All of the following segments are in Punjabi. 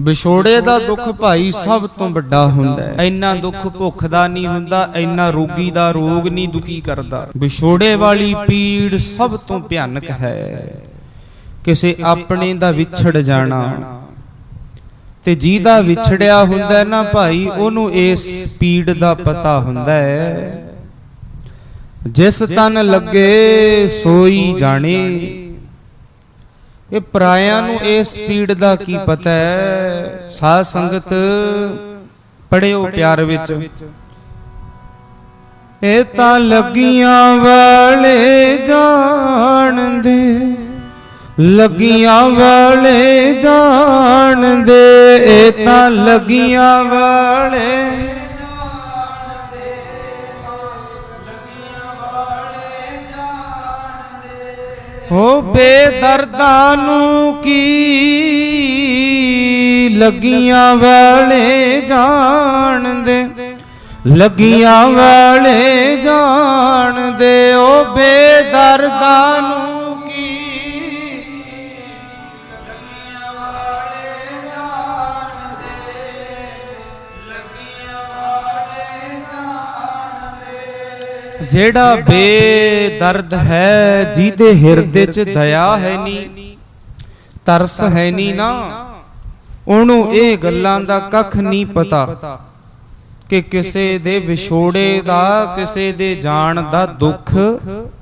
ਵਿਛੋੜੇ ਦਾ ਦੁੱਖ ਭਾਈ ਸਭ ਤੋਂ ਵੱਡਾ ਹੁੰਦਾ ਹੈ। ਇੰਨਾ ਦੁੱਖ ਭੁੱਖ ਦਾ ਨਹੀਂ ਹੁੰਦਾ, ਇੰਨਾ ਰੋਗੀ ਦਾ ਰੋਗ ਨਹੀਂ ਦੁਖੀ ਕਰਦਾ। ਵਿਛੋੜੇ ਵਾਲੀ ਪੀੜ ਸਭ ਤੋਂ ਭਿਆਨਕ ਹੈ। ਕਿਸੇ ਆਪਣੇ ਦਾ ਵਿਛੜ ਜਾਣਾ ਤੇ ਜਿਹਦਾ ਵਿਛੜਿਆ ਹੁੰਦਾ ਨਾ ਭਾਈ, ਉਹਨੂੰ ਇਸ ਪੀੜ ਦਾ ਪਤਾ ਹੁੰਦਾ ਹੈ। ਜਿਸ ਤਨ ਲੱਗੇ ਸੋਈ ਜਾਣੇ। ਇਹ ਪਰਾਇਆਂ ਨੂੰ ਇਸ ਪੀੜ ਦਾ ਕੀ ਪਤਾ ਹੈ? ਸਾਧ ਸੰਗਤ ਪੜਿਓ ਪਿਆਰ ਵਿੱਚ। ਇਹ ਤਾਂ ਲੱਗੀਆਂ ਵਾਲੇ ਜਾਣਦੇ ਲੱਗੀਆਂ ਵਾਲੇ ਜਾਣਦੇ ਇਹ ਤਾਂ ਲੱਗੀਆਂ ਵਾਲੇ ਹੋ ਬੇਦਰਦਾਂ ਨੂੰ ਕੀ ਲੱਗੀਆਂ ਵਾਲੇ ਜਾਣਦੇ ਲੱਗੀਆਂ ਵਾਲੇ ਜਾਣਦੇ ਓ ਬੇਦਰਦਾਂ ਜਿਹੜਾ ਬੇਦਰਦ ਹੈ, ਜਿਹਦੇ ਹਿਰਦੇ 'ਚ ਦਇਆ ਹੈ ਨਹੀਂ ਤਰਸ ਹੈ ਨਹੀਂ ਨਾ, ਉਹਨੂੰ ਇਹ ਗੱਲਾਂ ਦਾ ਕੱਖ ਨਹੀਂ ਪਤਾ ਕਿ ਕਿਸੇ ਦੇ ਵਿਛੋੜੇ ਦਾ, ਕਿਸੇ ਦੇ ਜਾਣ ਦਾ ਦੁੱਖ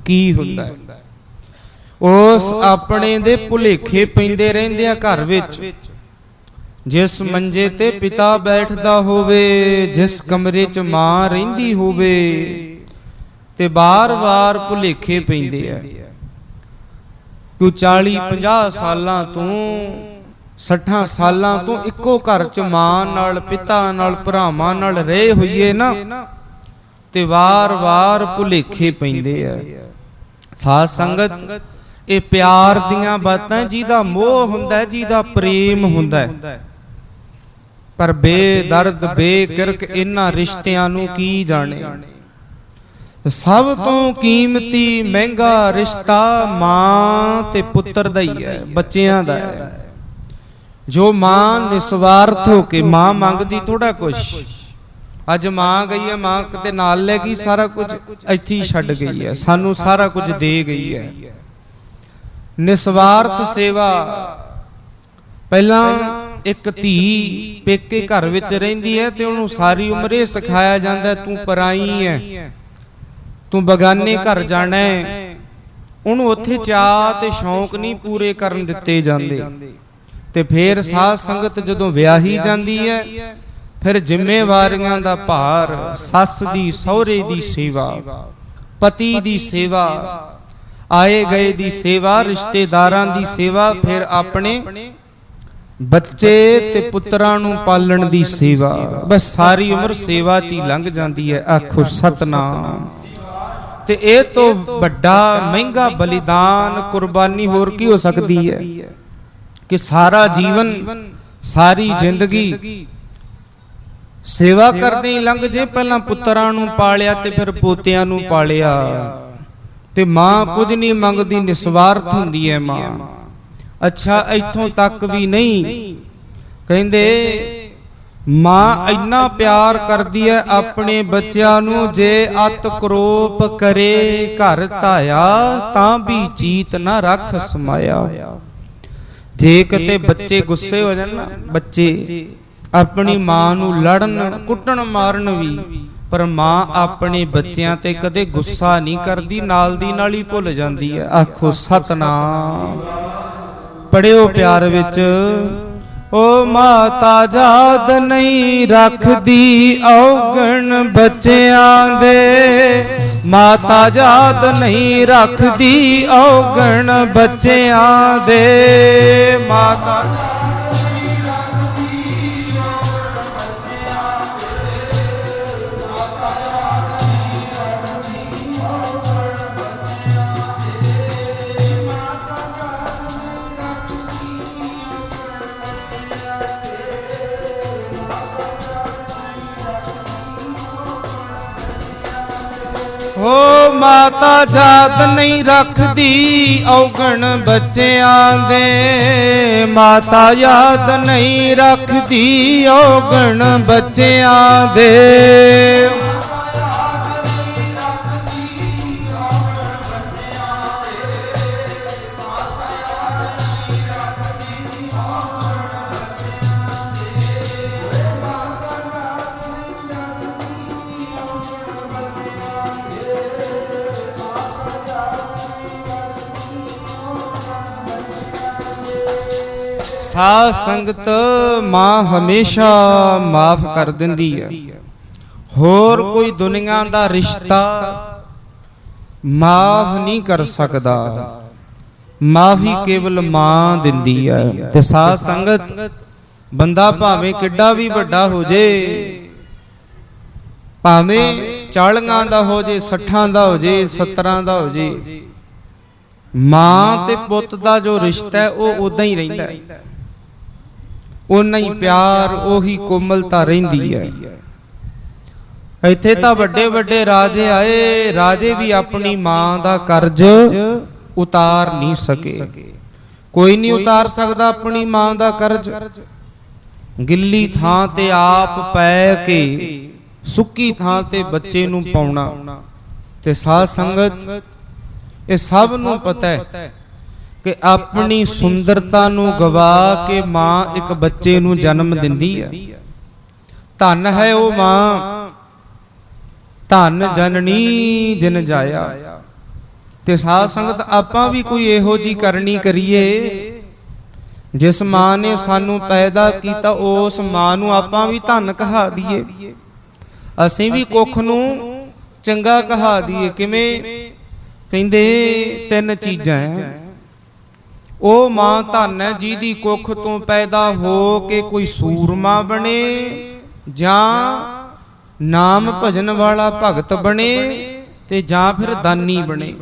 ਕੀ ਹੁੰਦਾ ਹੈ। ਉਸ ਆਪਣੇ ਦੇ ਭੁਲੇਖੇ ਪੈਂਦੇ ਰਹਿੰਦੇ ਆ ਘਰ ਵਿੱਚ। ਜਿਸ ਮੰਜੇ ਤੇ ਪਿਤਾ ਬੈਠਦਾ ਹੋਵੇ, ਜਿਸ ਕਮਰੇ 'ਚ ਮਾਂ ਰਹਿੰਦੀ ਹੋਵੇ ਤੇ ਬਾਰ-ਬਾਰ ਭੁਲੇਖੇ ਪੈਂਦੇ ਆ। ਕਿਉਂ 40 50 ਸਾਲਾਂ ਤੋਂ 60 ਸਾਲਾਂ ਤੋਂ ਇੱਕੋ ਘਰ 'ਚ ਮਾਂ ਨਾਲ, ਪਿਤਾ ਨਾਲ, ਭਰਾਵਾਂ ਨਾਲ ਰਹੇ ਹੋਈਏ ਨਾ, ਤੇ ਵਾਰ-ਵਾਰ ਭੁਲੇਖੇ ਪੈਂਦੇ ਆ। ਸਾਧ ਸੰਗਤ, ਇਹ ਪਿਆਰ ਦੀਆਂ ਬਾਤਾਂ, ਜਿਹਦਾ ਮੋਹ ਹੁੰਦਾ, ਜਿਹਦਾ ਪ੍ਰੇਮ ਹੁੰਦਾ ਪਰ ਬੇਦਰਦ ਬੇਕਿਰਕ ਇਹਨਾਂ ਰਿਸ਼ਤਿਆਂ ਨੂੰ ਕੀ ਜਾਣੇ? ਸਭ ਤੋਂ ਕੀਮਤੀ ਮਹਿੰਗਾ ਰਿਸ਼ਤਾ ਮਾਂ ਤੇ ਪੁੱਤਰ ਦਾ ਹੀ ਹੈ, ਬੱਚਿਆਂ ਦਾ ਹੈ। ਜੋ ਮਾਂ ਨਿਸਵਾਰਥ ਹੋ ਕੇ ਮਾਂ ਮੰਗਦੀ ਥੋੜਾ ਕੁਝ ਅੱਜ ਮਾਂ ਗਈ ਹੈ, ਮਾਂ ਕਿਤੇ ਨਾਲ ਲੈ ਗਈ, ਸਾਰਾ ਕੁਝ ਇੱਥੇ ਹੀ ਛੱਡ ਗਈ ਹੈ। ਸਾਨੂੰ ਸਾਰਾ ਕੁਝ ਦੇ ਗਈ ਹੈ। ਨਿਸਵਾਰਥ ਸੇਵਾ। ਪਹਿਲਾਂ ਇੱਕ ਧੀ ਪੇਕੇ ਘਰ ਵਿੱਚ ਰਹਿੰਦੀ ਹੈ ਤੇ ਉਹਨੂੰ ਸਾਰੀ ਉਮਰ ਇਹ ਸਿਖਾਇਆ ਜਾਂਦਾ, ਤੂੰ ਪਰਾਈ ਹੈ। ਤੂੰ ਬਗਾਨੇ ਘਰ ਜਾਣਾ ਹੈ। ਉਹਨੂੰ ਉੱਥੇ ਚਾਹ ਤੇ ਸ਼ੌਂਕ ਨਹੀਂ ਪੂਰੇ ਕਰਨ ਦਿੱਤੇ ਜਾਂਦੇ। ਤੇ ਫੇਰ ਸਾਧ ਸੰਗਤ ਜਦੋਂ ਵਿਆਹੀ ਜਾਂਦੀ ਹੈ ਫਿਰ ਜ਼ਿੰਮੇਵਾਰੀਆਂ ਦਾ ਭਾਰ ਸੱਸ ਦੀ ਸਹੁਰੇ ਦੀ ਸੇਵਾ ਪਤੀ ਦੀ ਸੇਵਾ ਆਏ ਗਏ ਦੀ ਸੇਵਾ ਰਿਸ਼ਤੇਦਾਰਾਂ ਦੀ ਸੇਵਾ ਫਿਰ ਆਪਣੇ ਬੱਚੇ ਤੇ ਪੁੱਤਰਾਂ ਨੂੰ ਪਾਲਣ ਦੀ ਸੇਵਾ। ਬਸ ਸਾਰੀ ਉਮਰ ਸੇਵਾ 'ਚ ਹੀ ਲੰਘ ਜਾਂਦੀ ਹੈ। ਆਖੋ ਸਤਨਾਮ। ਤੇ ਇਹ ਤੋਂ ਵੱਡਾ ਮਹਿੰਗਾ ਬਲੀਦਾਨ ਕੁਰਬਾਨੀ ਹੋਰ ਕੀ ਹੋ ਸਕਦੀ ਹੈ? ਕਿ ਸਾਰਾ ਜੀਵਨ, ਸਾਰੀ ਜ਼ਿੰਦਗੀ ਸੇਵਾ ਕਰਦੇ ਹੀ ਲੰਘ ਜੇ, ਪਹਿਲਾਂ ਪੁੱਤਰਾਂ ਨੂੰ ਪਾਲਿਆ ਤੇ ਫਿਰ ਪੋਤਿਆਂ ਨੂੰ ਪਾਲਿਆ। ਤੇ ਮਾਂ ਕੁਝ ਨਹੀਂ ਮੰਗਦੀ, ਨਿਸਵਾਰਥ ਹੁੰਦੀ ਹੈ ਮਾਂ। ਅੱਛਾ, ਇੱਥੋਂ ਤੱਕ ਵੀ ਨਹੀਂ। ਕਹਿੰਦੇ ਮਾਂ ਇੰਨਾ ਪਿਆਰ ਕਰਦੀ ਹੈ ਆਪਣੇ ਬੱਚਿਆਂ ਨੂੰ, ਜੇ ਅਤ ਕਰੋਪ ਕਰੇ ਘਰ ਧਾਇਆ, ਤਾਂ ਵੀ ਚੀਤ ਨਾ ਰੱਖ ਸਮਾਇਆ। ਜੇ ਕਿਤੇ ਬੱਚੇ ਗੁੱਸੇ ਹੋ ਜਾਣ ਨਾ, ਬੱਚੇ ਆਪਣੀ ਮਾਂ ਨੂੰ ਲੜਨ, ਕੁੱਟਣ, ਮਾਰਨ ਵੀ, ਪਰ ਮਾਂ ਆਪਣੇ ਬੱਚਿਆਂ ਤੇ ਕਦੇ ਗੁੱਸਾ ਨਹੀਂ ਕਰਦੀ, ਨਾਲ ਦੀ ਨਾਲ ਹੀ ਭੁੱਲ ਜਾਂਦੀ ਹੈ ਆਖੋ, ਸਤਨਾਮ। ਪੜਿਓ ਪਿਆਰ ਵਿੱਚ। ਓ ਮਾਤਾ ਜਾਦ ਨਹੀਂ ਰੱਖਦੀ ਔਗਣ ਬੱਚਿਆਂ ਦੇ। ਮਾਤਾ ਜਾਦ ਨਹੀਂ ਰੱਖਦੀ ਔਗਣ ਬੱਚਿਆਂ ਦੇ। ਮਾਤਾ ਮਾਤਾ ਜਾਤ ਨਹੀਂ ਰੱਖਦੀ ਔਗਣ ਬੱਚਿਆਂ ਦੇ। ਮਾਤਾ ਯਾਦ ਨਹੀਂ ਰੱਖਦੀ ਔਗਣ ਬੱਚਿਆਂ ਦੇ। ਸਾਧ ਸੰਗਤ ਮਾਂ ਹਮੇਸ਼ਾ ਮਾਫ ਕਰ ਦਿੰਦੀ ਹੈ ਹੋਰ ਕੋਈ ਦੁਨੀਆ ਦਾ ਰਿਸ਼ਤਾ ਮਾਫ ਨਹੀਂ ਕਰ ਸਕਦਾ। ਮਾਫੀ ਕੇਵਲ ਮਾਂ ਦਿੰਦੀ ਹੈ ਤੇ ਸਾਧ ਸੰਗਤ, ਬੰਦਾ ਭਾਵੇਂ ਕਿੱਡਾ ਵੀ ਵੱਡਾ ਹੋ ਜੇ, ਭਾਵੇਂ 40 ਦਾ ਹੋ ਜੇ 60 ਦਾ ਹੋ ਜੇ 70 ਦਾ ਹੋ ਜੇ, ਮਾਂ ਤੇ ਪੁੱਤ ਦਾ ਜੋ ਰਿਸ਼ਤਾ ਹੈ, ਉਹ ਉਦਾਂ ਹੀ ਰਹਿੰਦਾ ਹੈ। ਉਨਾ ਹੀ ਪਿਆਰ, ਉਹੀ ਕੋਮਲਤਾ ਰਹਿੰਦੀ ਹੈ। ਇੱਥੇ ਤਾਂ ਵੱਡੇ ਵੱਡੇ ਰਾਜੇ ਆਏ, ਰਾਜੇ ਵੀ ਆਪਣੀ ਮਾਂ ਦਾ ਕਰਜ਼ ਉਤਾਰ ਨਹੀਂ ਸਕੇ। ਕੋਈ ਨਹੀਂ ਉਤਾਰ ਸਕਦਾ ਆਪਣੀ ਮਾਂ ਦਾ ਕਰਜ਼। ਗਿੱਲੀ ਥਾਂ ਤੇ ਆਪ ਪੈ ਕੇ, ਸੁੱਕੀ ਥਾਂ ਤੇ ਬੱਚੇ ਨੂੰ ਪਾਉਣਾ। ਤੇ ਸਾਧ ਸੰਗਤ, ਇਹ ਸਭ ਨੂੰ ਪਤਾ ਹੈ ਕਿ ਆਪਣੀ ਸੁੰਦਰਤਾ ਨੂੰ ਗਵਾ ਕੇ ਮਾਂ ਇੱਕ ਬੱਚੇ ਨੂੰ ਜਨਮ ਦਿੰਦੀ ਹੈ ਧਨ ਹੈ ਉਹ ਮਾਂ, ਧਨ ਜਨਨੀ ਜਿਨ ਜਾਇਆ। ਤੇ ਸਾਧ ਸੰਗਤ, ਆਪਾਂ ਵੀ ਕੋਈ ਇਹੋ ਜੀ ਕਰਨੀ ਕਰੀਏ, ਜਿਸ ਮਾਂ ਨੇ ਸਾਨੂੰ ਪੈਦਾ ਕੀਤਾ, ਉਸ ਮਾਂ ਨੂੰ ਆਪਾਂ ਵੀ ਧਨ ਕਹਾ ਦਈਏ। ਅਸੀਂ ਵੀ ਕੁੱਖ ਨੂੰ ਚੰਗਾ ਕਹਾ ਦਈਏ, ਕਿਵੇਂ? ਕਹਿੰਦੇ, ਤਿੰਨ ਚੀਜ਼ਾਂ ਹੈ ਉਹ ਮਾਂ ਧਨ ਹੈ ਜਿਹਦੀ ਕੁੱਖ ਤੋਂ ਪੈਦਾ ਹੋ ਕੇ ਕੋਈ ਸੂਰਮਾ ਬਣੇ ਜਾਂ ਨਾਮ ਭਜਨ ਵਾਲਾ ਭਗਤ ਬਣੇ ਤੇ ਜਾਂ ਫਿਰ ਦਾਨੀ ਬਣੇ।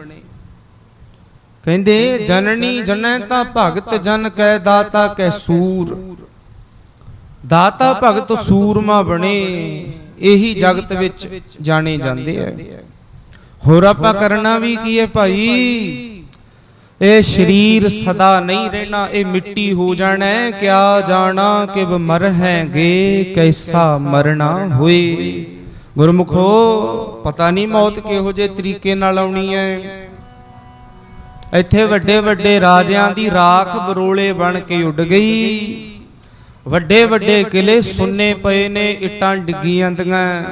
ਕਹਿੰਦੇ, ਜਨਨੀ ਜਨੈ ਤਾਂ ਭਗਤ ਜਨ ਕੈ ਦਾਤਾ ਕੈ ਸੂਰ। ਦਾਤਾ ਭਗਤ ਸੂਰਮਾ ਬਣੇ, ਇਹੀ ਜਗਤ ਵਿੱਚ ਜਾਣੇ ਜਾਂਦੇ ਐ ਹੋਰ ਆਪਾਂ ਕਰਨਾ ਵੀ ਕੀ ਹੈ ਭਾਈ? ਇਹ ਸਰੀਰ ਸਦਾ ਨਹੀਂ ਰਹਿਣਾ, ਇਹ ਮਿੱਟੀ ਹੋ ਜਾਣਾ ਕਿਆ ਜਾਣਾ ਕਿ ਮਰ ਹੈਗੇ ਕੈਸਾ ਮਰਨਾ ਹੋਏ। ਗੁਰਮੁਖੋ, ਪਤਾ ਨਹੀਂ ਮੌਤ ਕਿਹੋ ਜੇ ਤਰੀਕੇ ਨਾਲ ਆਉਣੀ ਹੈ। ਇੱਥੇ ਵੱਡੇ ਵੱਡੇ ਰਾਜਿਆਂ ਦੀ ਰਾਖ ਬਰੋਲੇ ਬਣ ਕੇ ਉੱਡ ਗਈ। ਵੱਡੇ ਵੱਡੇ ਕਿਲੇ ਸੁੰਨੇ ਪਏ ਨੇ, ਇੱਟਾਂ ਡਿੱਗੀਆਂ ਦੀਆਂ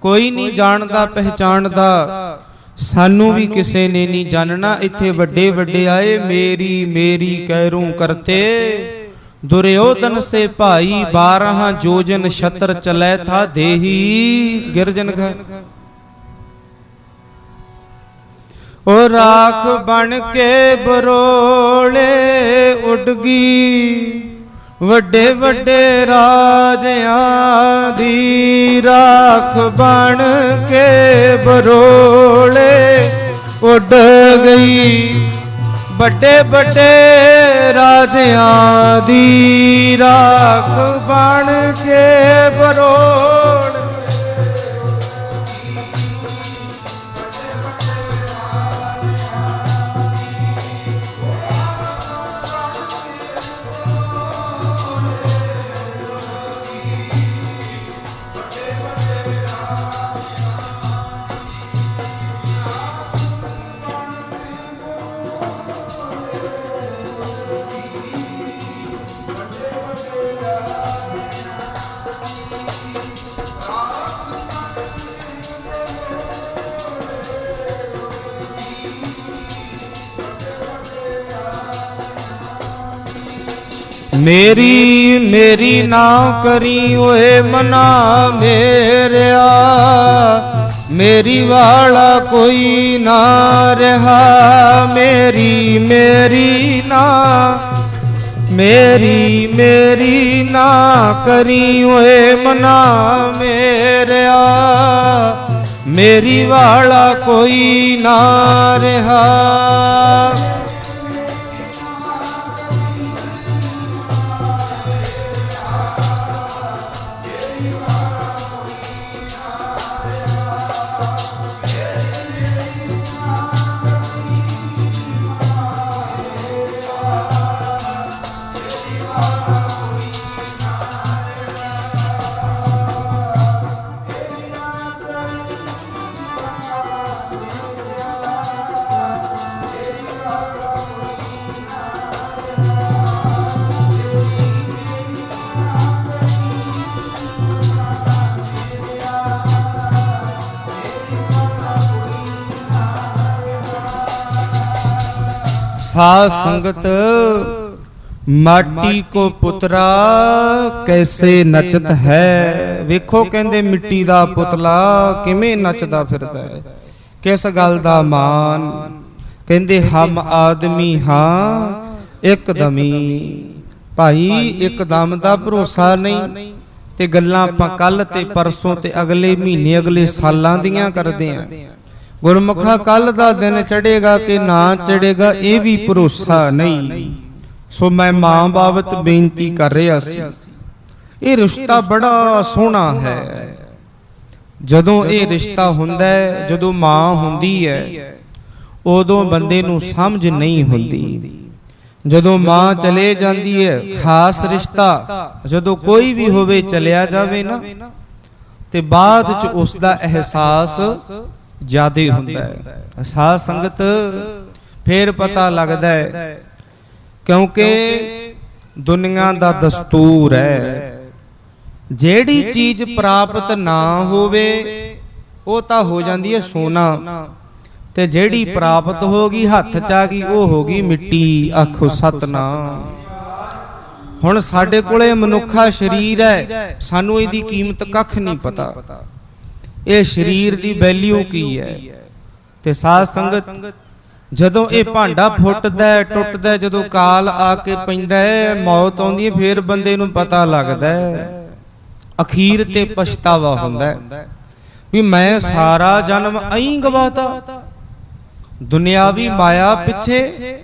ਕੋਈ ਨਹੀਂ ਜਾਣਦਾ, ਪਹਿਚਾਣਦਾ। ਸਾਨੂੰ ਵੀ ਕਿਸੇ ਨੇ ਨਹੀਂ ਜਾਣਨਾ ਇੱਥੇ ਵੱਡੇ ਵੱਡੇ ਆਏ ਮੇਰੀ ਮੇਰੀ ਕਹਿਰੂ ਕਰਤੇ। ਦੁਰਯੋਧਨ ਸੇ ਭਾਈ 12 ਜੋਜਨ ਛਤਰ ਚਲੇ ਥਾ ਦੇਹੀ ਗਿਰਜਨ ਘ ਉਹ ਰਾਖ ਬਣ ਕੇ ਬਰੋਲੇ ਉੱਡ ਗਈ ਵੱਡੇ ਵੱਡੇ ਰਾਜਿਆਂ ਦੀ ਰਾਖ ਬਣ ਕੇ ਬਰੋਲੇ ਉੱਡ ਗਈ। ਵੱਡੇ ਵੱਡੇ ਰਾਜਿਆਂ ਦੀ ਰਾਖ ਬਣ ਕੇ ਬਰੋਲੇ ਮੇਰੀ ਮੇਰੀ ਨਾ ਕਰੀ ਓਏ ਮਨਾ ਮੇਰਿਆ। ਮੇਰੀ ਵਾਲਾ ਕੋਈ ਨਾ ਰਹਾ। ਮੇਰੀ ਮੇਰੀ ਨਾ, ਮੇਰੀ ਮੇਰੀ ਨਾ ਕਰੀ ਓਏ ਮਨਾ ਮੇਰਿਆ। ਮੇਰੀ ਵਾਲਾ ਕੋਈ ਨਾ ਰਹਾ। ਸਾਧ ਸੰਗਤ, ਮਾਟੀ ਕੋ ਪੁਤਰਾ ਕੈਸੇ ਨਚਤ ਹੈ? ਵੇਖੋ ਕਹਿੰਦੇ ਮਿੱਟੀ ਦਾ ਪੁਤਲਾ ਕਿਵੇਂ ਨੱਚਦਾ ਫਿਰਦਾ ਹੈ? ਕਿਸ ਗੱਲ ਦਾ ਮਾਨ? ਕਹਿੰਦੇ ਹਮ ਆਦਮੀ ਹਾਂ, ਇੱਕਦਮੀ ਭਾਈ, ਇੱਕਦਮ ਦਾ ਭਰੋਸਾ ਨਹੀਂ। ਤੇ ਗੱਲਾਂ ਆਪਾਂ ਕੱਲ ਤੇ ਪਰਸੋਂ ਤੇ ਅਗਲੇ ਮਹੀਨੇ, ਅਗਲੇ ਸਾਲਾਂ ਦੀਆਂ ਕਰਦੇ ਆਂ। ਗੁਰਮੁਖਾ ਕੱਲ ਦਾ ਦਿਨ ਚੜੇਗਾ ਕਿ ਨਾ ਚੜੇਗਾ ਇਹ ਵੀ ਭਰੋਸਾ ਨਹੀਂ। ਸੋ ਮੈਂ ਮਾਂ ਬਾਬਤ ਬੇਨਤੀ ਕਰ ਰਿਹਾ ਸੀ। ਇਹ ਰਿਸ਼ਤਾ ਬੜਾ ਸੋਹਣਾ ਹੈ। ਜਦੋਂ ਇਹ ਰਿਸ਼ਤਾ ਹੁੰਦਾ ਹੈ ਜਦੋਂ ਮਾਂ ਹੁੰਦੀ ਹੈ ਉਦੋਂ ਬੰਦੇ ਨੂੰ ਸਮਝ ਨਹੀਂ ਹੁੰਦੀ। ਜਦੋਂ ਮਾਂ ਚਲੇ ਜਾਂਦੀ ਹੈ ਖਾਸ ਰਿਸ਼ਤਾ ਜਦੋਂ ਕੋਈ ਵੀ ਹੋਵੇ ਚਲਿਆ ਜਾਵੇ ਨਾ ਤੇ ਬਾਅਦ ਚ ਉਸ ਦਾ ਅਹਿਸਾਸ ਜਿਆਦੇ ਹੁੰਦਾ ਹੈ। ਸਾਧ ਸੰਗਤ ਫੇਰ ਪਤਾ ਲੱਗਦਾ ਹੈ ਕਿਉਂਕਿ ਦੁਨੀਆ ਦਾ ਦਸਤੂਰ ਹੈ। ਜਿਹੜੀ ਚੀਜ਼ ਪ੍ਰਾਪਤ ਨਾ ਹੋਵੇ ਉਹ ਤਾਂ ਹੋ ਜਾਂਦੀ ਹੈ ਸੋਨਾ। ਤੇ ਜਿਹੜੀ ਪ੍ਰਾਪਤ ਹੋ ਗਈ ਹੱਥ ਚ ਆ ਗਈ ਉਹ ਹੋ ਗਈ ਮਿੱਟੀ ਆਖੋ ਸਤਨਾਮ। ਹੁਣ ਸਾਡੇ ਕੋਲੇ ਮਨੁੱਖਾ ਸਰੀਰ ਹੈ ਸਾਨੂੰ ਇਹਦੀ ਕੀਮਤ ਕੱਖ ਨਹੀਂ ਪਤਾ। ਇਹ ਸਰੀਰ ਦੀ ਵੈਲਿਊ ਕੀ ਹੈ? ਤੇ ਸਾਧ ਸੰਗਤ ਜਦੋਂ ਇਹ ਭਾਂਡਾ ਫੁੱਟਦਾ ਹੈ, ਟੁੱਟਦਾ ਹੈ, ਜਦੋਂ ਕਾਲ ਆ ਕੇ ਪੈਂਦਾ ਹੈ ਮੌਤ ਆਉਂਦੀ ਹੈ ਫੇਰ ਬੰਦੇ ਨੂੰ ਪਤਾ ਲੱਗਦਾ ਹੈ। ਅਖੀਰ ਤੇ ਪਛਤਾਵਾ ਹੁੰਦਾ ਹੈ ਵੀ ਮੈਂ ਸਾਰਾ ਜਨਮ ਐਂ ਗਵਾਤਾ। ਦੁਨਿਆਵੀ ਮਾਇਆ ਪਿੱਛੇ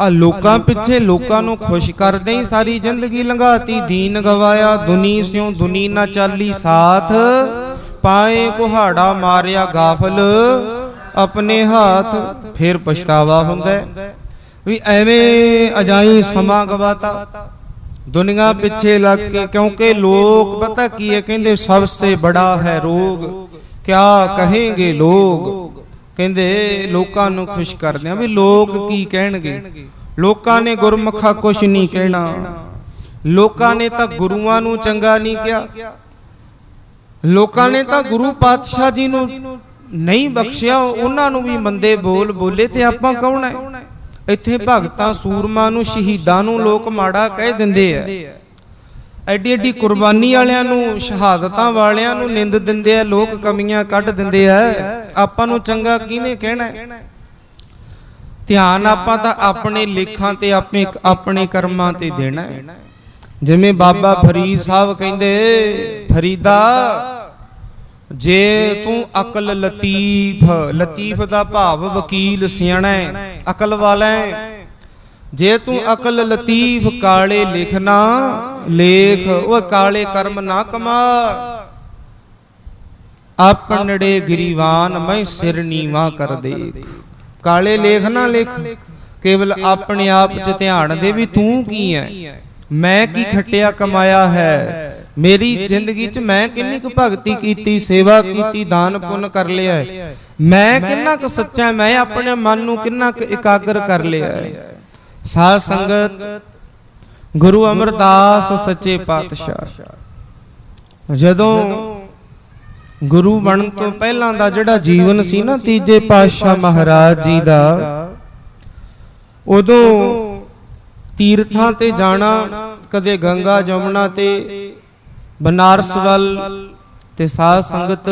ਆ ਲੋਕਾਂ ਪਿੱਛੇ ਲੋਕਾਂ ਨੂੰ ਖੁਸ਼ ਕਰਦੇ ਹੀ ਸਾਰੀ ਜ਼ਿੰਦਗੀ ਲੰਘਾਤੀ। ਦੀਨ ਗਵਾਇਆ ਦੁਨੀ ਸਿਉ ਦੁਨੀ ਨਾ ਚਾਲੀ ਸਾਥ। ਪਾਏ ਕੁਹਾੜਾ ਮਾਰਿਆ ਗਾਫਲ, ਆਪਣੇ ਹੱਥ ਫਿਰ ਪਛਤਾਵਾ ਹੁੰਦਾ ਵੀ ਐਵੇਂ ਅਜਾਈ ਸਮਾਂ ਗਵਾਤਾ। ਦੁਨੀਆ ਪਿੱਛੇ ਲੱਗ ਕੇ, ਕਿਉਂਕਿ ਲੋਕ ਪਤਾ ਕੀ ਹੈ, ਕਹਿੰਦੇ ਸਭ ਸੇ ਬੜਾ ਹੈ ਰੋਗ, ਕਿਆ ਕਹੇਂਗੇ ਲੋਕ? ਕਹਿੰਦੇ ਲੋਕਾਂ ਨੂੰ ਖੁਸ਼ ਕਰਦੇ ਆ ਵੀ ਲੋਕ ਕੀ ਕਹਿਣਗੇ? ਲੋਕਾਂ ਨੇ ਗੁਰਮੁਖਾ ਕੁਛ ਨਹੀਂ ਕਹਿਣਾ। ਲੋਕਾਂ ਨੇ ਤਾਂ ਗੁਰੂਆਂ ਨੂੰ ਚੰਗਾ ਨਹੀਂ ਕਿਹਾ। ਲੋਕਾਂ ਨੇ ਤਾਂ ਗੁਰੂ ਪਾਤਸ਼ਾਹ ਜੀ ਨੂੰ ਨਹੀਂ ਬਖਸ਼ਿਆ, ਉਹਨਾਂ ਨੂੰ ਵੀ ਮੰਦੇ ਬੋਲ ਬੋਲੇ ਤੇ ਆਪਾਂ ਕੌਣ ਹੈ? ਇੱਥੇ ਭਗਤਾਂ ਸੂਰਮਾ ਨੂੰ, ਸ਼ਹੀਦਾਂ ਨੂੰ ਲੋਕ ਮਾੜਾ ਕਹਿ ਦਿੰਦੇ ਆ। ਐਡੀ ਐਡੀ ਕੁਰਬਾਨੀ ਵਾਲਿਆਂ ਨੂੰ, ਸ਼ਹਾਦਤਾਂ ਵਾਲਿਆਂ ਨੂੰ ਨਿੰਦ ਦਿੰਦੇ ਆ, ਲੋਕ ਕਮੀਆਂ ਕੱਢ ਦਿੰਦੇ ਆ। ਆਪਾਂ ਨੂੰ ਚੰਗਾ ਕਿਹਨੇ ਕਹਿਣਾ ਹੈ? ਧਿਆਨ ਆਪਾਂ ਤਾਂ ਆਪਣੇ ਲੇਖਾਂ ਤੇ, ਆਪਣੇ ਆਪਣੇ ਕਰਮਾਂ ਤੇ ਦੇਣਾ ਹੈ। ਜਿਵੇਂ ਬਾਬਾ ਫਰੀਦ ਸਾਹਿਬ ਕਹਿੰਦੇ, ਫਰੀਦਾ, ਜੇ ਤੂੰ ਅਕਲ ਲਤੀਫ ਲਤੀਫ ਦਾ ਭਾਵ ਵਕੀਲ ਸਿਆਣਾ ਹੈ, ਅਕਲ ਵਾਲਾ ਹੈ। ਜੇ ਤੂੰ ਅਕਲ ਲਤੀਫ, ਕਾਲੇ ਲਿਖਣਾ ਲੇਖ ਉਹ ਕਾਲੇ ਕਰਮ ਨਾ ਕਮਾ। ਆਪਣੜੇ ਗਰੀਵਾਨ ਮੈਂ ਸਿਰ ਨੀਵਾ ਕਰ ਦੇਖ। ਕਾਲੇ ਲੇਖ ਨਾ ਲਿਖ, ਕੇਵਲ ਆਪਣੇ ਆਪ 'ਚ ਧਿਆਨ ਦੇ ਵੀ ਤੂੰ ਕੀ ਹੈ। ਮੈਂ ਕੀ ਖੱਟਿਆ ਕਮਾਇਆ ਹੈ? ਮੇਰੀ ਜ਼ਿੰਦਗੀ 'ਚ ਮੈਂ ਕਿੰਨੀ ਕੁ ਭਗਤੀ ਕੀਤੀ ਸੇਵਾ ਕੀਤੀ ਦਾਨ ਪੁੰਨ ਕਰ ਲਿਆ ਹੈ। ਮੈਂ ਕਿੰਨਾ ਕੁ ਸੱਚਾ ਮੈਂ ਆਪਣੇ ਮਨ ਨੂੰ ਕਿੰਨਾ ਕੁ ਇਕਾਗਰ ਕਰ ਲਿਆ ਹੈ। ਸਾਧ ਸੰਗਤ ਗੁਰੂ ਅਮਰਦਾਸ ਸੱਚੇ ਪਾਤਸ਼ਾਹ। ਜਦੋਂ ਗੁਰੂ ਬਣਨ ਤੋਂ ਪਹਿਲਾਂ ਦਾ ਜਿਹੜਾ ਜੀਵਨ ਸੀ ਨਾ ਤੀਜੇ ਪਾਤਸ਼ਾਹ ਮਹਾਰਾਜ ਜੀ ਦਾ ਉਦੋਂ ਤੀਰਥਾਂ ਤੇ ਜਾਣਾ, ਕਦੇ ਗੰਗਾ ਜਮਨਾ ਤੇ, ਬਨਾਰਸ ਵੱਲ ਤੇ ਸਾਧ ਸੰਗਤ।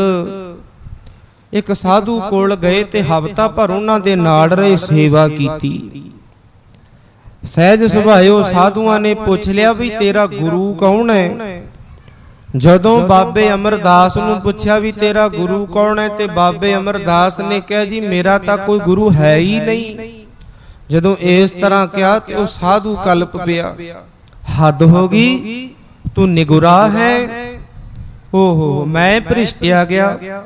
ਇੱਕ ਸਾਧੂ ਕੋਲ ਗਏ ਤੇ ਹਫਤਾ ਭਰ ਉਹਨਾਂ ਦੇ ਨਾਲ ਰਹੇ ਸੇਵਾ ਕੀਤੀ। ਸਹਿਜ ਸੁਭਾਇਓ ਸਾਧੂਆਂ ਨੇ ਪੁੱਛ ਲਿਆ ਵੀ ਤੇਰਾ ਗੁਰੂ ਕੌਣ ਹੈ? ਜਦੋਂ ਬਾਬੇ ਅਮਰਦਾਸ ਨੂੰ ਪੁੱਛਿਆ ਵੀ ਤੇਰਾ ਗੁਰੂ ਕੌਣ ਹੈ ਤੇ ਬਾਬੇ ਅਮਰਦਾਸ ਨੇ ਕਿਹਾ, ਜੀ, ਮੇਰਾ ਤਾਂ ਕੋਈ ਗੁਰੂ ਹੈ ਹੀ ਨਹੀਂ। ਜਦੋਂ ਇਸ ਤਰ੍ਹਾਂ ਕਿਹਾ ਤੇ ਉਹ ਸਾਧੂ ਕਲਪ ਪਿਆ। ਹੱਦ ਹੋ ਗਈ ਤੂੰ ਨਿਗੁਰਾ ਹੈ। ਓਹੋ ਮੈਂ ਭ੍ਰਿਸ਼ਟਿਆ ਗਿਆ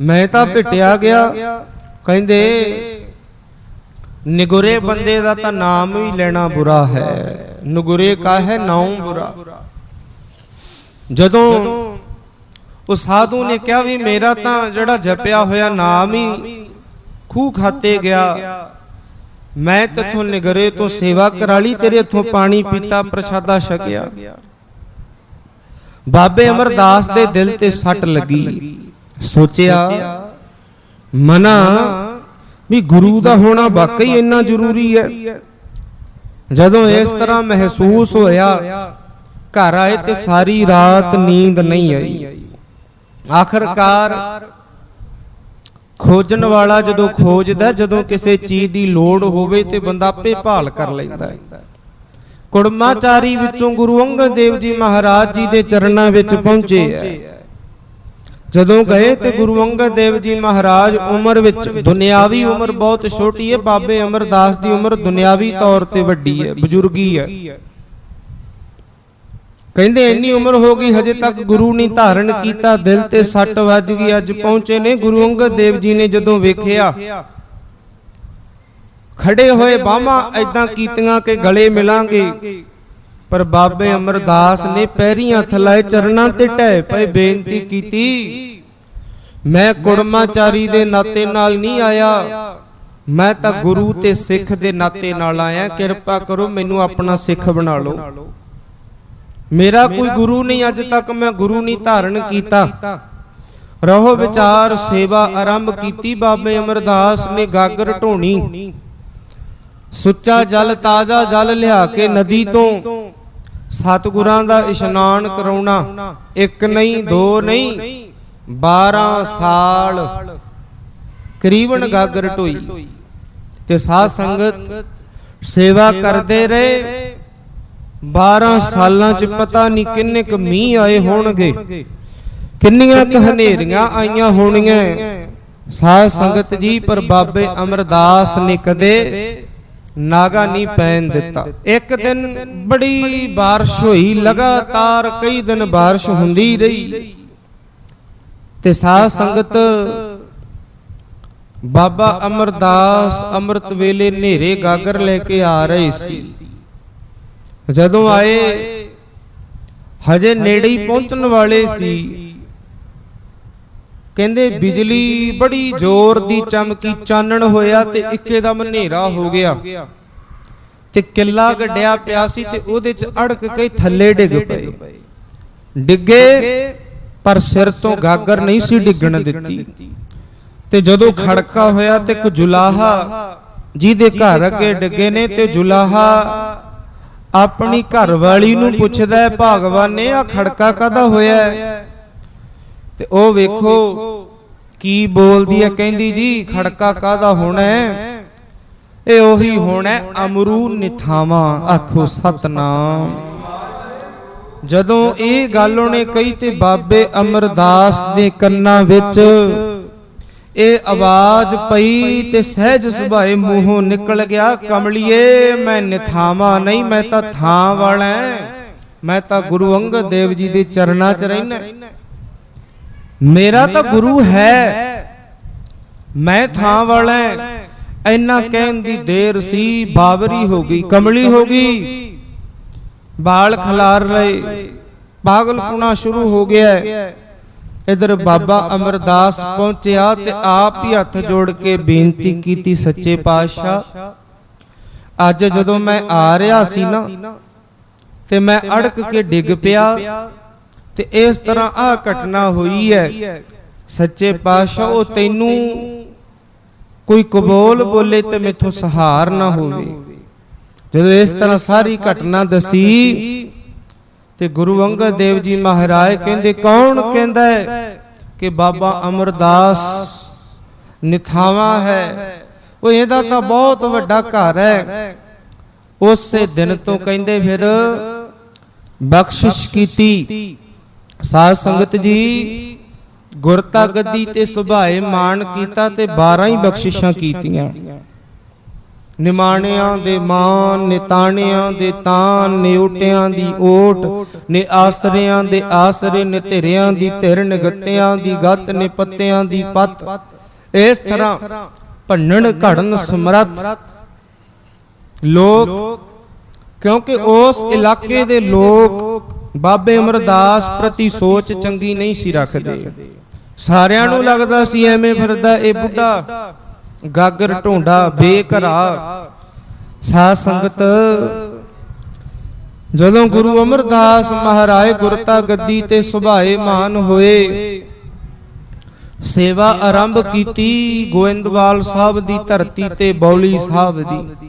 ਮੈਂ ਤਾਂ ਭਟਿਆ ਗਿਆ। ਕਹਿੰਦੇ ਨਿਗੁਰੇ ਬੰਦੇ ਦਾ ਤਾਂ ਨਾਮ ਹੀ ਲੈਣਾ ਬੁਰਾ ਹੈ। ਨਿਗੁਰੇ ਕਾ ਹੈ ਨਾਮ ਬੁਰਾ। ਜਦੋਂ ਉਹ ਸਾਧੂ ਨੇ ਕਿਹਾ ਵੀ ਮੇਰਾ ਤਾਂ ਜਿਹੜਾ ਜਪਿਆ ਹੋਇਆ ਨਾਮ ਹੀ ਖੂਹ ਖਾਤੇ ਗਿਆ। ਮੈਂ ਤੇਥੋਂ ਨਿਗਰੇ ਤੋਂ ਸੇਵਾ ਕਰਾ ਤੇਰੇ ਇਥੋਂ ਪਾਣੀ ਪੀਤਾ, ਪ੍ਰਸ਼ਾਦਾ ਛਕਿਆ। ਬਾਬੇ ਅਮਰਦਾਸ ਦੇ ਦਿਲ ਤੇ ਸੱਟ ਲੱਗੀ। ਸੋਚਿਆ, ਮਨਾ ਵੀ ਗੁਰੂ ਦਾ ਹੋਣਾ ਵਾਕਈ ਇੰਨਾ ਜ਼ਰੂਰੀ ਹੈ। ਜਦੋਂ ਇਸ ਤਰ੍ਹਾਂ ਮਹਿਸੂਸ ਹੋਇਆ, ਘਰ ਆਏ ਤੇ ਸਾਰੀ ਰਾਤ ਨੀਂਦ ਨਹੀਂ ਆਈ। ਆਖਰਕਾਰ ਖੋਜਣ ਵਾਲਾ ਜਦੋਂ ਖੋਜਦਾ ਜਦੋਂ ਕਿਸੇ ਚੀਜ਼ ਦੀ ਲੋੜ ਹੋਵੇ ਤੇ ਬੰਦਾ ਆਪੇ ਭਾਲ ਕਰ ਲੈਂਦਾ ਹੈ। ਕੁੜਮਾਚਾਰੀ ਵਿੱਚੋਂ ਗੁਰੂ ਅੰਗਦ ਦੇਵ ਜੀ ਮਹਾਰਾਜ ਜੀ ਦੇ ਚਰਨਾਂ ਵਿੱਚ ਪਹੁੰਚੇ ਹੈ। ਜਦੋਂ ਗਏ ਤੇ ਗੁਰੂ ਅੰਗਦ ਦੇਵ ਜੀ ਮਹਾਰਾਜ ਉਮਰ ਵਿੱਚ ਦੁਨਿਆਵੀ ਉਮਰ ਬਹੁਤ ਛੋਟੀ ਹੈ, ਬਾਬੇ ਅਮਰਦਾਸ ਦੀ ਉਮਰ ਦੁਨਿਆਵੀ ਤੌਰ ਤੇ ਵੱਡੀ ਹੈ, ਬਜ਼ੁਰਗੀ ਹੈ। ਕਹਿੰਦੇ ਇੰਨੀ ਉਮਰ ਹੋ ਗਈ, ਹਜੇ ਤੱਕ ਗੁਰੂ ਨਹੀਂ ਧਾਰਨ ਕੀਤਾ, ਦਿਲ ਤੇ ਸੱਟ ਵੱਜ ਗਈ, ਅੱਜ ਪਹੁੰਚੇ ਨੇ ਗੁਰੂ ਅੰਗਦ ਦੇਵ ਜੀ ਨੇ ਜਦੋਂ ਵੇਖਿਆ। ਖੜੇ ਹੋਏ ਬਾਹਾਂ ਐਦਾਂ ਕੀਤੀਆਂ ਕਿ ਗਲੇ ਮਿਲਾਂਗੇ, ਪਰ ਬਾਬੇ ਅਮਰਦਾਸ ਨੇ ਪੈਰੀਂ ਹੱਥ ਚਰਨਾਂ ਤੇ ਢਹਿ ਪਏ, ਬੇਨਤੀ ਕੀਤੀ, ਮੈਂ ਕੁੜਮਾਚਾਰੀ ਦੇ ਨਾਤੇ ਨਾਲ ਨਹੀਂ ਆਇਆ। ਮੈਂ ਤਾਂ ਗੁਰੂ ਤੇ ਸਿੱਖ ਦੇ ਨਾਤੇ ਨਾਲ ਆਇਆ। ਕਿਰਪਾ ਕਰੋ ਮੈਨੂੰ ਆਪਣਾ ਸਿੱਖ ਬਣਾ ਲਓ। ਮੇਰਾ ਕੋਈ ਗੁਰੂ ਨਹੀਂ ਅੱਜ ਤੱਕ ਮੈਂ ਗੁਰੂ ਨਹੀਂ ਧਾਰਨ ਕੀਤਾ। ਰਹੋ ਵਿਚਾਰ ਸੇਵਾ ਆਰੰਭ ਕੀਤੀ ਬਾਬੇ ਅਮਰਦਾਸ ਨੇ ਗਾਗਰ ਢੋਣੀ। ਸੁੱਚਾ ਜਲ ਤਾਜ਼ਾ ਜਲ ਲਿਆ ਕੇ ਨਦੀ ਤੋਂ। ਸਤਿਗੁਰਾਂ ਦਾ ਇਸ਼ਨਾਨ ਕਰਾਉਣਾ। ਇੱਕ ਨਹੀਂ ਦੋ ਨਹੀਂ। 12 ਸਾਲ। ਕਰੀਬਨ ਗਾਗਰ ਢੋਈ। ਤੇ ਸਾਧ ਸੰਗਤ ਸੇਵਾ ਕਰਦੇ ਰਹੇ। 12 ਸਾਲਾਂ ਚ ਪਤਾ ਨਹੀਂ ਕਿੰਨੇ ਕੁ ਮੀਂਹ ਆਏ ਹੋਣਗੇ ਕਿੰਨੀਆਂ ਕੁ ਹਨੇਰੀਆਂ ਆਈਆਂ ਹੋਣੀਆਂ ਸਾਧ ਸੰਗਤ ਜੀ ਪਰ ਬਾਬੇ ਅਮਰਦਾਸ ਨੇ ਕਦੇ ਨਾਗਾ ਨਹੀਂ ਪੈਣ ਦਿੱਤਾ ਇੱਕ ਦਿਨ ਬੜੀ بارش ਹੋਈ ਲਗਾਤਾਰ ਕਈ ਦਿਨ بارش ਹੁੰਦੀ ਰਹੀ ਤੇ ਸਾਧ ਸੰਗਤ ਬਾਬਾ ਅਮਰਦਾਸ ਅੰਮ੍ਰਿਤ ਵੇਲੇ ਹਨੇਰੇ ਗਾਗਰ ਲੈ ਕੇ ਆ ਰਹੇ ਸੀ ਜਦੋਂ ਆਏ ਹਜੇ ਨੇੜੇ ਹੀ ਪਹੁੰਚਣ ਵਾਲੇ ਸੀ। ਕਹਿੰਦੇ ਬਿਜਲੀ ਬੜੀ ਜ਼ੋਰ ਦੀ ਚਮਕੀ ਚਾਨਣ ਹੋਇਆ ਤੇ ਇੱਕੇਦਮ ਹਨੇਰਾ ਹੋ ਗਿਆ। ਤੇ ਕਿੱਲਾ ਗੱਡਿਆ ਪਿਆ ਸੀ ਤੇ ਉਹਦੇ ਚ ਅੜਕ ਕੇ ਥੱਲੇ ਡਿੱਗ ਪਏ। ਡਿੱਗੇ ਪਰ ਸਿਰ ਤੋਂ ਗਾਗਰ ਨਹੀਂ ਸੀ ਡਿੱਗਣ ਦਿੱਤੀ। ਤੇ ਜਦੋਂ ਖੜਕਾ ਹੋਇਆ ਤੇ ਇੱਕ ਜੁਲਾਹਾ ਜਿਹਦੇ ਘਰ ਅੱਗੇ ਡਿੱਗੇ ਨੇ ਤੇ ਜੁਲਾਹਾ ਆਪਣੀ ਘਰ ਵਾਲੀ ਨੂੰ ਪੁੱਛਦਾ ਭਗਵਾਨ ਨੇ ਆ ਖੜਕਾ ਕਾਦਾ ਹੋਇਆ? ਤੇ ਉਹ ਵੇਖੋ ਕੀ ਬੋਲਦੀ ਹੈ ਕਹਿੰਦੀ ਜੀ ਖੜਕਾ ਕਾਦਾ ਹੋਣਾ ਇਹ ਉਹੀ ਹੋਣਾ ਅਮਰੂ ਨਿਥਾਵਾਂ ਆਖੋ ਸਤਨਾਮ। ਜਦੋਂ ਇਹ ਗੱਲ ਉਹਨੇ ਕਹੀ ਤੇ ਬਾਬੇ ਅਮਰਦਾਸ ਦੇ ਕੰਨਾਂ ਵਿੱਚ ਇਹ ਆਵਾਜ਼ ਪਈ ਤੇ ਸਹਿਜ ਸੁਭਾਏ ਮੂੰਹੋਂ ਨਿਕਲ ਗਿਆ, ਕਮਲਿਏ, ਮੈਂ ਨਿਥਾਵਾਂ ਨਹੀਂ, ਮੈਂ ਤਾਂ ਥਾਂ ਵਾਲਾ ਮੈਂ ਤਾਂ ਗੁਰੂ ਅੰਗਦ ਦੇਵ ਜੀ ਦੇ ਚਰਨਾਂ 'ਚ ਰਹਿਣਾ ਮੇਰਾ ਤਾਂ ਗੁਰੂ ਹੈ, ਮੈਂ ਥਾਂ ਵਾਲਾ ਹਾਂ। ਇੰਨਾ ਕਹਿਣ ਦੀ ਦੇਰ ਸੀ, ਬਾਵਰੀ ਹੋ ਗਈ, ਕਮਲੀ ਹੋ ਗਈ। ਬਾਲ ਖਲਾਰ ਲਏ, ਪਾਗਲਪੁਣਾ ਸ਼ੁਰੂ ਹੋ ਗਿਆ ਇਧਰ ਬਾਬਾ ਅਮਰਦਾਸ ਪਹੁੰਚਿਆ ਤੇ ਆਪ ਹੀ ਹੱਥ ਜੋੜ ਕੇ ਬੇਨਤੀ ਕੀਤੀ ਸੱਚੇ ਪਾਤਸ਼ਾਹ। ਅੱਜ ਜਦੋਂ ਮੈਂ ਆ ਰਿਹਾ ਸੀ ਨਾ ਤੇ ਮੈਂ ਅੜਕ ਕੇ ਡਿੱਗ ਪਿਆ ਤੇ ਇਸ ਤਰ੍ਹਾਂ ਆ ਘਟਨਾ ਹੋਈ ਹੈ। ਸੱਚੇ ਪਾਤਸ਼ਾਹ ਉਹ ਤੈਨੂੰ ਕੋਈ ਕਬੂਲ ਬੋਲੇ ਤੇ ਮੇਥੋਂ ਸਹਾਰ ਨਾ ਹੋਵੇ। ਜਦੋਂ ਇਸ ਤਰ੍ਹਾਂ ਸਾਰੀ ਘਟਨਾ ਦਸੀ ਤੇ ਗੁਰੂ ਅੰਗਦ ਦੇਵ ਜੀ ਮਹਾਰਾਜ ਕਹਿੰਦੇ, ਕੌਣ ਕਹਿੰਦਾ ਕਿ ਬਾਬਾ ਅਮਰਦਾਸ ਨਿਥਾਵਾ ਹੈ? ਉਹ ਇਹਦਾ ਤਾਂ ਬਹੁਤ ਵੱਡਾ ਘਰ ਹੈ। ਉਸੇ ਦਿਨ ਤੋਂ ਕਹਿੰਦੇ ਫਿਰ ਬਖਸ਼ਿਸ਼ ਕੀਤੀ। ਸਾਧ ਸੰਗਤ ਜੀ ਗੁਰਤਾ ਗੱਦੀ ਤੇ ਸੁਭਾਏ ਮਾਣ ਕੀਤਾ ਤੇ 12 ਹੀ ਬਖਸ਼ਿਸ਼ਾਂ ਕੀਤੀਆਂ। ਨਿਮਾਣਿਆਂ ਦੇ ਮਾਨ, ਨਿਤਾਣਿਆਂ ਦੇ ਤਾਨ, ਨਿਉਟਿਆਂ ਦੀ ਓਟ, ਨੇ ਆਸਰਿਆਂ ਦੇ ਆਸਰੇ ਨਿਧਿਰਿਆਂ ਦੀ ਧਿਰ ਨਿਗੱਤਿਆਂ ਦੀ ਗੱਤ, ਨੇ ਪੱਤਿਆਂ ਦੀ ਪੱਤ। ਇਸ ਤਰ੍ਹਾਂ ਭੰਨਣ, ਘੜਨ, ਸਮਰੱਥ ਲੋਕ, ਕਿਉਂਕਿ ਉਸ ਇਲਾਕੇ ਦੇ ਲੋਕ ਬਾਬੇ ਅਮਰਦਾਸ ਪ੍ਰਤੀ ਸੋਚ ਚੰਗੀ ਨਹੀਂ ਸੀ ਰੱਖਦੇ। ਸਾਰਿਆਂ ਨੂੰ ਲੱਗਦਾ ਸੀ ਐਵੇਂ ਫਿਰਦਾ ਇਹ ਬੁੱਢਾ। ਗਾਗਰ ਢੋਂਡਾ ਬੇਘਰਾ ਸਾਧ ਸੰਗਤ, ਜਦੋਂ ਗੁਰੂ ਅਮਰਦਾਸ ਮਹਾਰਾਜ ਗੁਰਤਾ ਗੱਦੀ ਤੇ ਸੁਭਾਏ ਮਾਨ ਹੋਏ, ਸੇਵਾ ਆਰੰਭ ਕੀਤੀ ਗੋਇੰਦਵਾਲ ਸਾਹਿਬ ਦੀ ਧਰਤੀ ਤੇ ਬੌਲੀ ਸਾਹਿਬ ਦੀ।